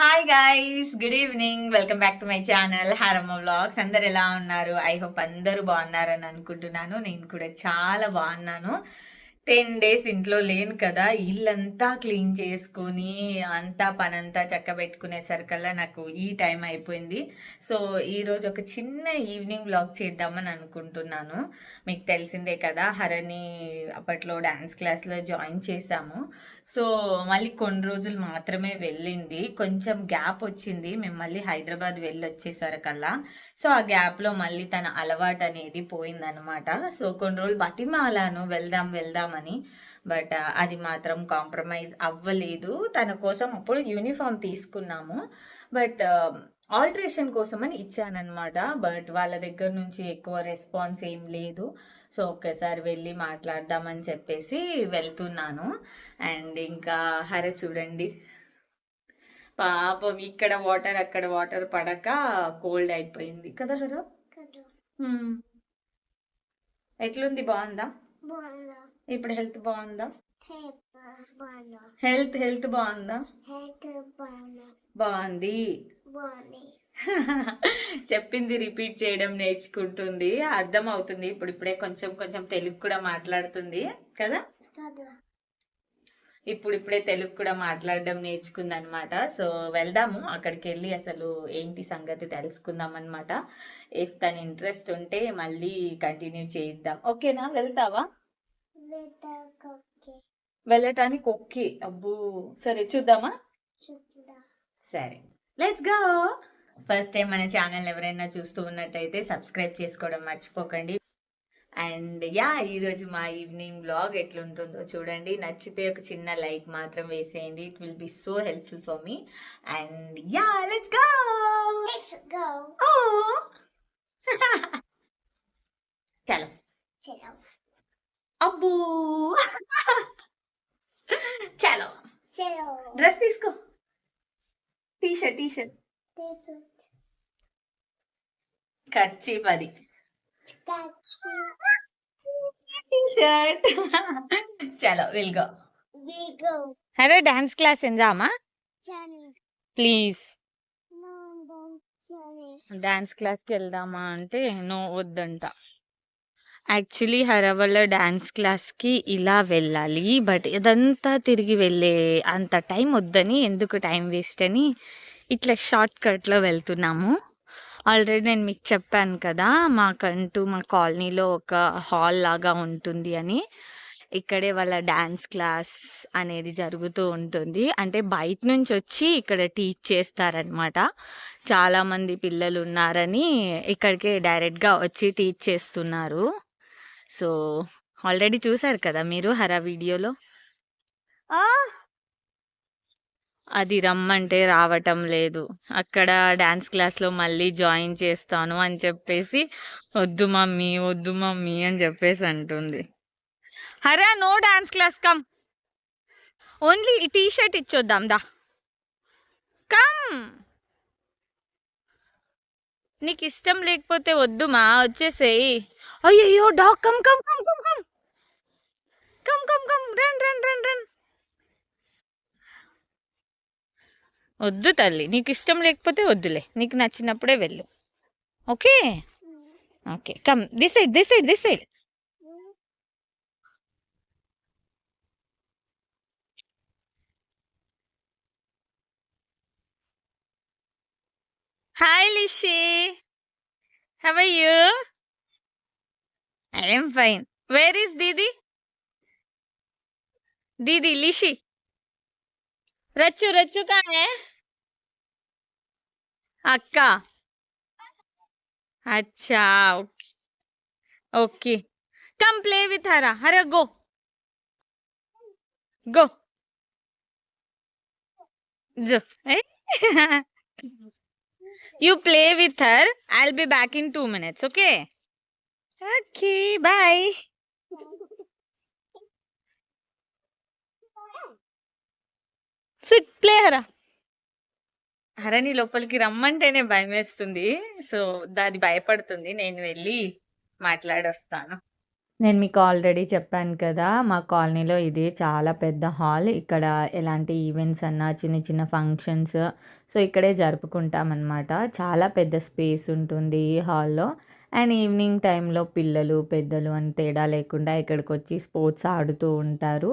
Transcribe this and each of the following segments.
Hi guys good evening welcome back to my channel హారమ్మ vlogs అందరు ఎలా ఉన్నారు? I hope అందరూ బాగున్నారని అనుకుంటున్నాను. నేను కూడా చాలా బాగున్నాను. టెన్ డేస్ ఇంట్లో లేను కదా ఇల్లంతా క్లీన్ చేసుకొని అంతా పనంతా చక్క పెట్టుకునేసరికల్లా నాకు ఈ టైం అయిపోయింది. సో ఈరోజు ఒక చిన్న ఈవినింగ్ బ్లాగ్ చేద్దామని అనుకుంటున్నాను. మీకు తెలిసిందే కదా హరణి అప్పట్లో డ్యాన్స్ క్లాస్లో జాయిన్ చేశాము. సో మళ్ళీ కొన్ని రోజులు మాత్రమే వెళ్ళింది. కొంచెం గ్యాప్ వచ్చింది. మేము మళ్ళీ హైదరాబాద్ వెళ్ళి వచ్చేసరికల్లా సో ఆ గ్యాప్లో మళ్ళీ తన అలవాటు అనేది పోయిందనమాట. సో కొన్ని రోజులు బతిమాలాను. వెళ్దాం వెళ్దామని బట్ అది మాత్రం కాంప్రమైజ్ అవ్వలేదు. తన కోసం అప్పుడు యూనిఫామ్ తీసుకున్నాము. బట్ ఆల్టరేషన్ కోసం అని ఇచ్చానమాట బట్ వాళ్ళ దగ్గర నుంచి ఎక్కువ రెస్పాన్స్ ఏం లేదు. సో ఒక్కసారి వెళ్ళి మాట్లాడదామని చెప్పేసి వెళ్తున్నాను. అండ్ ఇంకా హర చూడండి. పాపం ఇక్కడ వాటర్ అక్కడ వాటర్ పడక కోల్డ్ అయిపోయింది కదా హర. ఎట్లుంది? బాగుందా? బాగుందా. ఇప్పుడు హెల్త్ బాగుందా? హెల్త్ హెల్త్ బాగుందా? బాగుందా. చెప్పింది రిపీట్ చేయడం నేర్చుకుంటుంది. అర్థం అవుతుంది. ఇప్పుడు ఇప్పుడే కొంచెం కొంచెం తెలుగు కూడా మాట్లాడుతుంది. కదా? ఇప్పుడు ఇప్పుడే తెలుగు కూడా మాట్లాడడం నేర్చుకుంది అనమాట సో వెళ్దాము. అక్కడికి వెళ్ళి అసలు ఏంటి సంగతి తెలుసుకుందాం అనమాట ఇఫ్ తన ఇంట్రెస్ట్ ఉంటే మళ్ళీ కంటిన్యూ చేయిద్దాం. ఓకేనా వెళ్తావా? వెళ్ళటానికి ఓకే అబ్బో. సరే చూద్దామా? చూద్దా. సరే. లెట్స్ గో ఫస్ట్ టైం మన ఛానల్ ఎవరైనా చూస్తూ ఉన్నట్టయితే సబ్స్క్రైబ్ చేసుకోవడం మర్చిపోకండి. అండ్ యా ఈరోజు మా ఈవినింగ్ బ్లాగ్ ఎట్లుంటుందో చూడండి. నచ్చితే ఒక చిన్న లైక్ మాత్రం వేసేయండి. It will be so helpful for me and ya let's go let's go చలో చలో అబ్బో! చలో. చలో. డ్రెస్ తీసుకో. T shirt T T shirt చలో will go we go hello dance class ఎందామా Johnny please dance క్లాస్కి వెళ్దామా అంటే నో వద్దంట. యాక్చువల్లీ హరవల్ల డ్యాన్స్ క్లాస్కి ఇలా వెళ్ళాలి బట్ ఇదంతా తిరిగి వెళ్ళే అంత టైం వద్దని ఎందుకు టైం వేస్ట్ అని ఇట్లా షార్ట్ కట్లో వెళ్తున్నాము. ఆల్రెడీ నేను మీకు చెప్పాను కదా మాకంటూ మా కాలనీలో ఒక హాల్ లాగా ఉంటుంది అని. ఇక్కడే వాళ్ళ డ్యాన్స్ క్లాస్ అనేది జరుగుతూ ఉంటుంది. అంటే బయట నుంచి వచ్చి ఇక్కడ టీచ్ చేస్తారనమాట చాలామంది పిల్లలు ఉన్నారని ఇక్కడికే డైరెక్ట్గా వచ్చి టీచ్ చేస్తున్నారు. సో ఆల్రెడీ చూసారు కదా మీరు హరా వీడియోలో? అది రమ్మంటే రావటం లేదు. అక్కడ డాన్స్ క్లాస్లో మళ్ళీ జాయిన్ చేస్తాను అని చెప్పేసి వద్దు మమ్మీ వద్దు మమ్మీ అని చెప్పేసి అంటుంది. Hara no dance class come. Only T shirt ఇచ్చొద్దాం దా. కమ్. నీకు ఇష్టం లేకపోతే వద్దు మా వచ్చేసేయి. అయ్యయ్యో dog come come come come come. Come come come run run run run. వద్దు తల్లి నీకు ఇష్టం లేకపోతే వద్దులే. నీకు నచ్చినప్పుడే వెళ్ళు. Okay? Okay come this side this side this side hi Lishi how you? I am fine where is दीदी दीदी लिशी रच्चू रच्चू कहा है? अक्का। अच्छा okay. Okay. Come play with Hara Hare go go जो। You play with her I will be back in two minutes okay Okay, bye. Sit, play Hara హరని లోపలికి రమ్మంటేనే భయం వేస్తుంది సో దాది భయపడుతుంది నేను వెళ్ళి మాట్లాడొస్తాను నేను మీకు ఆల్రెడీ చెప్పాను కదా! మా కాలనీలో ఇది చాలా పెద్ద హాల్. ఇక్కడ ఎలాంటి ఈవెంట్స్ అన్నా, చిన్న చిన్న ఫంక్షన్స్ సో, ఇక్కడే జరుపుకుంటామనమాట. చాలా పెద్ద స్పేస్ ఉంటుంది ఈ హాల్‌లో. అండ్ ఈవినింగ్ టైంలో పిల్లలు, పెద్దలు అని తేడా లేకుండా ఇక్కడికి వచ్చి స్పోర్ట్స్ ఆడుతూ ఉంటారు.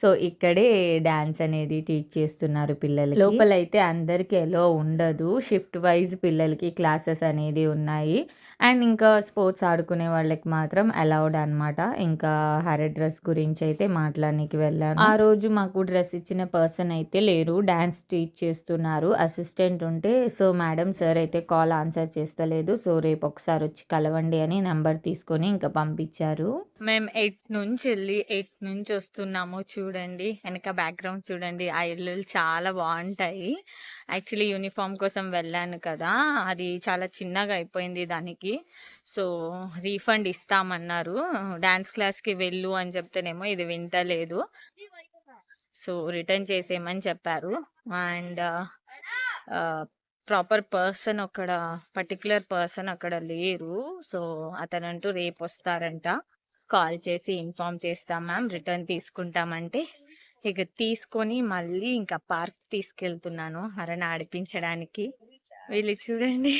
సో, ఇక్కడే డాన్స్ అనేది టీచ్ చేస్తున్నారు పిల్లలకి. లోపలైతే అందరికి ఎలో ఉండదు. షిఫ్ట్ వైస్ పిల్లలకి క్లాసెస్ అనేది ఉన్నాయి. అండ్ ఇంకా స్పోర్ట్స్ ఆడుకునే వాళ్ళకి మాత్రం అలౌడ్ అనమాట. ఇంకా హర డ్రెస్ గురించయితే మాట్లాడనీకి వెళ్ళాను. ఆ రోజు మాకు డ్రెస్ ఇచ్చిన పర్సన్ అయితే లేరు. డాన్స్ టీచ్ చేస్తున్నారు. అసిస్టెంట్ ఉంటే సో, మేడం, సార్ అయితే కాల్ ఆన్సర్ చేస్తలేదు. సో, రేపు ఒకసారి వచ్చి కలవండి అని నంబర్ తీసుకొని ఇంకా పంపించారు. మేము 8 నుంచెళ్ళి 8 నుంచి వస్తున్నాము చూడండి. వెనక బ్యాక్‌గ్రౌండ్ చూడండి. ఆ ఇల్లులు చాలా బాగుంటాయి యాక్చువల్లీ యూనిఫార్మ్ కోసం వెళ్ళాను కదా! అది చాలా చిన్నగా అయిపోయింది దానికి. సో, రీఫండ్ ఇస్తామన్నారు. డాన్స్ క్లాస్‌కి వెళ్ళు అని చెప్తేనేమో ఇది వింటలేదు. సో, రిటర్న్ చేసేయమని చెప్పారు. అండ్ ప్రాపర్ పర్సన్ అక్కడ పర్టిక్యులర్ పర్సన్ అక్కడ లేరు. సో, అతనంటూ రేపు వస్తారంట కాల్ చేసి ఇన్ఫార్మ్ చేస్తాం మ్యామ్. రిటర్న్ తీసుకుంటామంటే, ఇక తీసుకొని మళ్ళీ ఇంకా పార్క్ తీసుకెళ్తున్నాను హరణ ఆడిపించడానికి. వీళ్ళు చూడండి.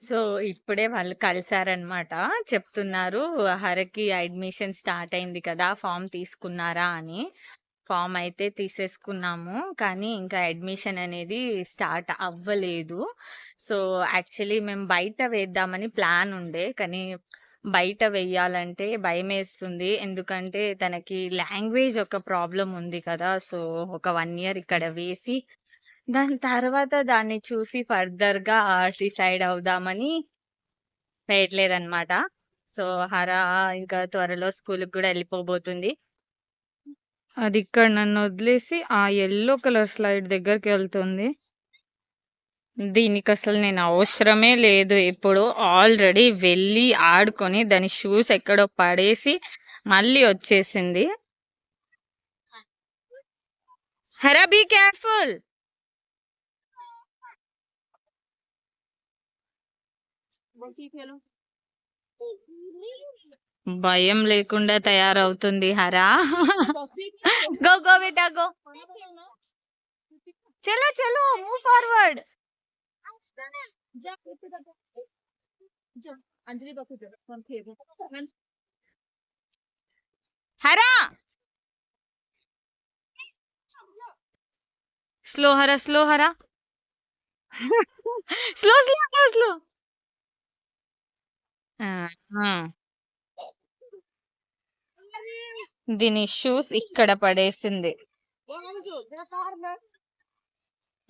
సో, ఇప్పుడే వాళ్ళు కలిసారనమాట. చెప్తున్నారు హరకి అడ్మిషన్ స్టార్ట్ అయింది కదా! ఫార్మ్ తీసుకున్నారా అని. ఫామ్ అయితే తీసేసుకున్నాము. కానీ ఇంకా అడ్మిషన్ అనేది స్టార్ట్ అవ్వలేదు. సో, యాక్చువల్లీ మేము బయట వేద్దామని ప్లాన్ ఉండే. కానీ బయట వెయ్యాలంటే భయమేస్తుంది. ఎందుకంటే తనకి లాంగ్వేజ్ ఒక ప్రాబ్లం ఉంది కదా! సో, ఒక వన్ ఇయర్ ఇక్కడ వేసి దాని తర్వాత దాన్ని చూసి ఫర్దర్‌గా డిసైడ్ అవుదామని వేయట్లేదన్నమాట సో, హర ఇంకా త్వరలో స్కూల్కి కూడా వెళ్ళిపోబోతుంది అది ఇక్కడ నన్ను వదిలేసి ఆ ఎల్లో కలర్ స్లైడ్ దగ్గరికి వెళ్తుంది దీనికి అసలు నేను అవసరమే లేదు ఇప్పుడు. ఆల్రెడీ వెళ్ళి ఆడుకొని దాని షూస్ ఎక్కడో పడేసి మళ్ళీ వచ్చేసింది. Hara be careful. భయం లేకుండా తయారవుతుంది హర. గో గో బేటా గో. చలో చలో move forward. Hara! Slow Hara, slow Hara. Slow slow slow slow. ఆ! ఆ! దీని షూస్ ఇక్కడ పడేసింది.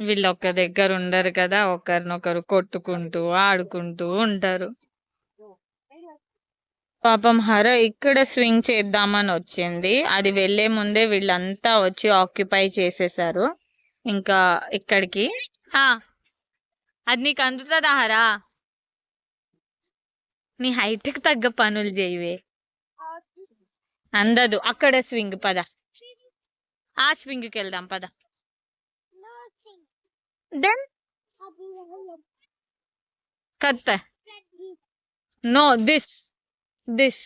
వీళ్ళు ఒక్క దగ్గర ఉండరు కదా! ఒకరినొకరు కొట్టుకుంటూ, ఆడుకుంటూ ఉంటారు. పాపం హర ఇక్కడ స్వింగ్ చేద్దామని వచ్చింది. అది వెళ్ళే ముందే వీళ్ళంతా వచ్చి ఆక్యుపై చేసేసారు. ఇంకా ఇక్కడికి ఆ! అది నీకు అందుతదా హరా నీ హైట్‌కి తగ్గ పనులు జెయ్యవే. అందదు. అక్కడ స్వింగ్ పద. ఆ స్వింగ్‌కెళ్దాం పద. దెన్ కత్త. No this. This.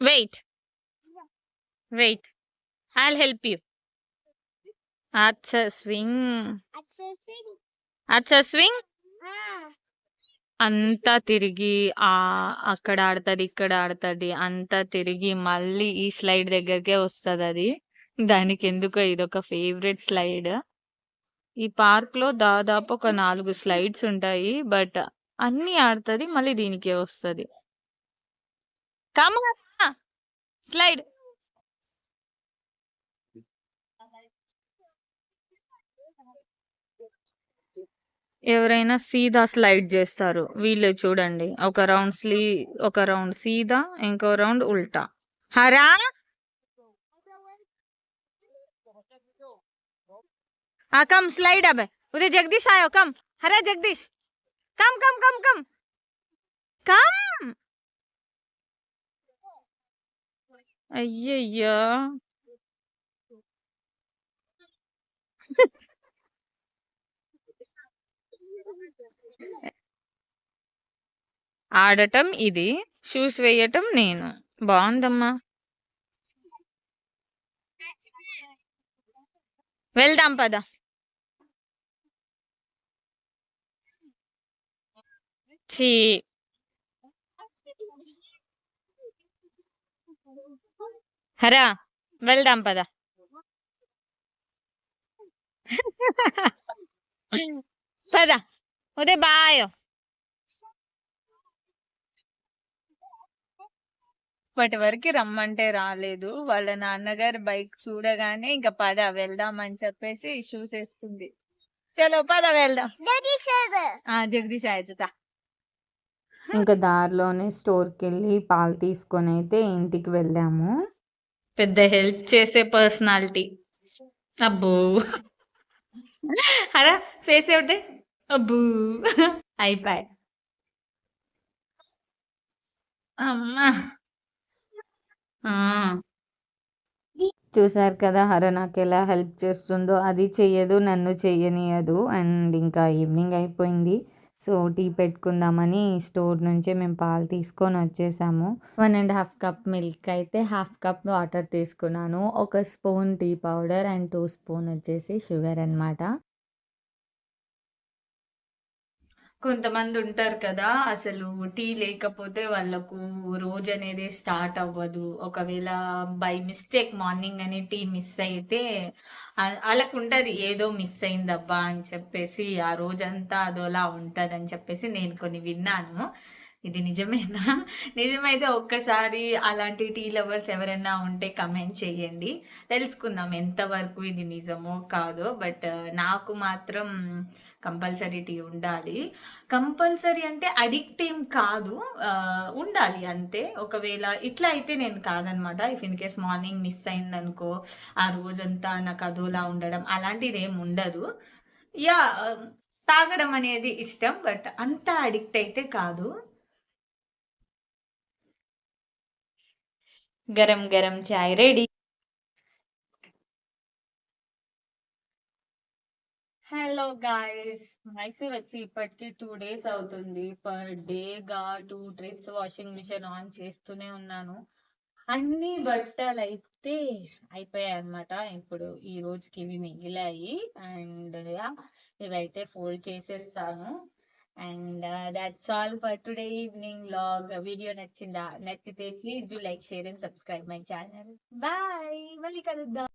Wait. Wait. I'll help you. అచ్చా స్వింగ్. అచ్చా స్వింగ్. అంతా తిరిగి ఆహ్, అక్కడ ఆడతది, ఇక్కడ ఆడతది. అంతా తిరిగి మళ్ళీ ఈ స్లైడ్ దగ్గరికే వస్తదది. దానికెందుకో ఇదొక ఫేవరెట్ స్లైడ్. ఈ పార్క్‌లో దాదాపు ఒక 4 స్లైడ్స్ ఉంటాయి. బట్ అన్నీ ఆడతది. మళ్ళీ దీనికే వస్తది. కమ్! స్లైడ్. ఎవరైనా సీదా స్లైడ్ జేస్తారు. వీళ్ళు చూడండి. ఒక రౌండ్ స్లీ ఒక రౌండ్ సీదా, ఇంకో రౌండ్ ఉల్టా. హరా! हाँ, कम स्लाइड अब. उधर जगदीश आयो कम. हरा जगदीश. कम कम कम कम. कम. అయ్యయ్యో! ఆడటం ఇది షూస్ వేయటం నేను. బాగుందమ్మా వెళ్దాం పద. చీ హరా వెళ్దాం పద. పద. ఉదయ్ బాయ్ ఇప్పటి వరకు రమ్మంటే రాలేదు. వాళ్ళ నాన్నగారు బైక్ చూడగానే ఇంకా పద వెళ్దాం అని చెప్పేసి షూస్ వేసుకుంది. చలో పద వెళ్దాం. జగదీష్ ఆయత ఇంకా దారిలోనే స్టోర్కి వెళ్ళి పాలు తీసుకొని అయితే ఇంటికి వెళ్ళాము. పెద్ద హెల్ప్ చేసే పర్సనాలిటీ. అబ్బో. అరా ఫేస్ ఏమిటి అబ్బూ. అయిపోయి. అమ్మా. ఆ, చూసారు కదా హర నాకు ఎలా హెల్ప్ చేస్తుందో. అది చెయ్యదు నన్ను చెయ్యనియదు. అండ్ ఇంకా ఈవినింగ్ అయిపోయింది. సో టీ పెట్టుకుందామని స్టోర్ నుంచే మేము పాలు తీసుకొని వచ్చేసాము. One and half cup milk అయితే హాఫ్ కప్ వాటర్ తీసుకున్నాను. ఒక spoon tea powder and two spoon వచ్చేసి షుగర్ అన్నమాట. కొంతమంది ఉంటారు కదా అసలు టీ లేకపోతే వాళ్ళకు రోజు అనేది స్టార్ట్ అవ్వదు. ఒకవేళ బై మిస్టేక్ మార్నింగ్ అని టీ మిస్ అయితే వాళ్ళకు ఉంటుంది ఏదో మిస్ అయిందబ్బా అని చెప్పేసి ఆ రోజంతా అదోలా ఉంటుంది అని చెప్పేసి నేను కొన్ని విన్నాను. ఇది నిజమేనా? నిజమైతే ఒక్కసారి అలాంటి టీ లవర్స్ ఎవరైనా ఉంటే కమెంట్ చేయండి. తెలుసుకుందాం ఎంతవరకు ఇది నిజమో కాదో బట్ నాకు మాత్రం కంపల్సరీ టీ ఉండాలి. కంపల్సరీ అంటే అడిక్ట్ ఏం కాదు ఉండాలి అంతే. ఒకవేళ ఇట్లా అయితే నేను కాదనమాట. If in case morning miss అయిందనుకో ఆ రోజంతా నాకు అదోలా ఉండడం అలాంటిది ఏం ఉండదు. యా తాగడం అనేది ఇష్టం బట్ అంత అడిక్ట్ అయితే కాదు. గరం గరం చాయ్ రెడీ. హలో గాయస్ మైసూర్ వచ్చి ఇప్పటికి టూ డేస్ అవుతుంది. పర్గా two trips washing machine on చేస్తూనే ఉన్నాను. అన్ని బట్టలు అయితే అయిపోయాయి అన్నమాట. ఇప్పుడు ఈ రోజుకి ఇవి మిగిలాయి. అండ్ ఇవైతే ఫోల్డ్ చేసేస్తాను. And that's all for today evening vlog video నచ్చిందా? నచ్చితే please do like share and subscribe my channel bye మళ్ళీ కలుద్దాం.